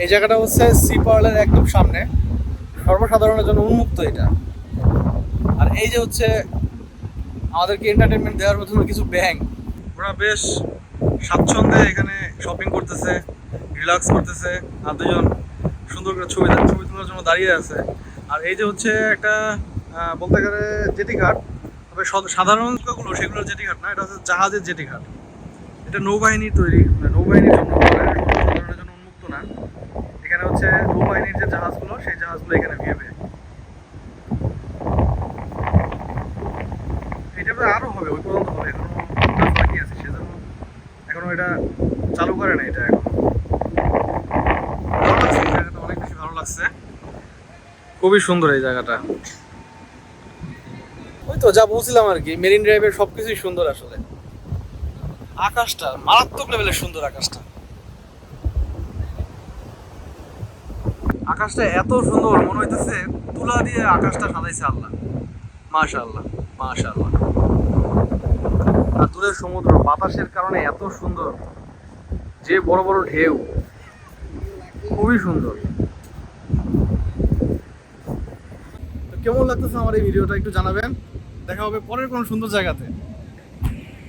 এই জায়গাটা হচ্ছে সি পার্লের একদম সামনে। সর্বসাধারণের জন্য উন্মুক্ত এটা। আর এই যে হচ্ছে আমাদেরকে এন্টারটেনমেন্ট দেওয়ার মতন কিছু ব্যাংক ওরা বেশ স্বাচ্ছন্দ্যে এখানে শপিং করতেছে রিল্যাক্স করতেছে। আর দুজন সুন্দর করে ছবি ছবি তোলার জন্য দাঁড়িয়ে আছে। আর এই যে হচ্ছে একটা বলতে গেলে জেটি ঘাট তবে সাধারণ সেগুলোর জেটি ঘাট না, এটা হচ্ছে জাহাজের জেটি ঘাট এটা নৌবাহিনীর তৈরি মানে নৌবাহিনীর জন্য করা, সাধারণের জন্য উন্মুক্ত না এখানে হচ্ছে নৌবাহিনীর যে জাহাজগুলো, সেই জাহাজগুলো এখানে ভিড়বে এটা তো আরও হবে, ওই পর্যন্ত হবে, এখনও কাজ বাকি আছে, সেজন্য এখনও এটা চালু করে না এটা এখন। অনেক বেশি ভালো লাগছে। খুবই সুন্দর এই জায়গাটা। ওই তো, যা বলছিলাম আর কি, মেরিন ড্রাইভের সবকিছুই সুন্দর আসলে। আকাশটা মারাত্মক লেভেলের সুন্দর আকাশটা। আকাশটা এত সুন্দর, মনে হইতেছে তুলা দিয়ে আকাশটা সাজাইছে আল্লাহ। মাশাআল্লাহ মাশাআল্লাহ। আর দূরের সমুদ্র, বাতাসের কারণে এত সুন্দর, যে বড় বড় ঢেউ, খুবই সুন্দর। কেমন লাগতেছে আমার এই ভিডিওটা একটু জানাবেন। দেখা হবে পরের কোনো সুন্দর জায়গাতে।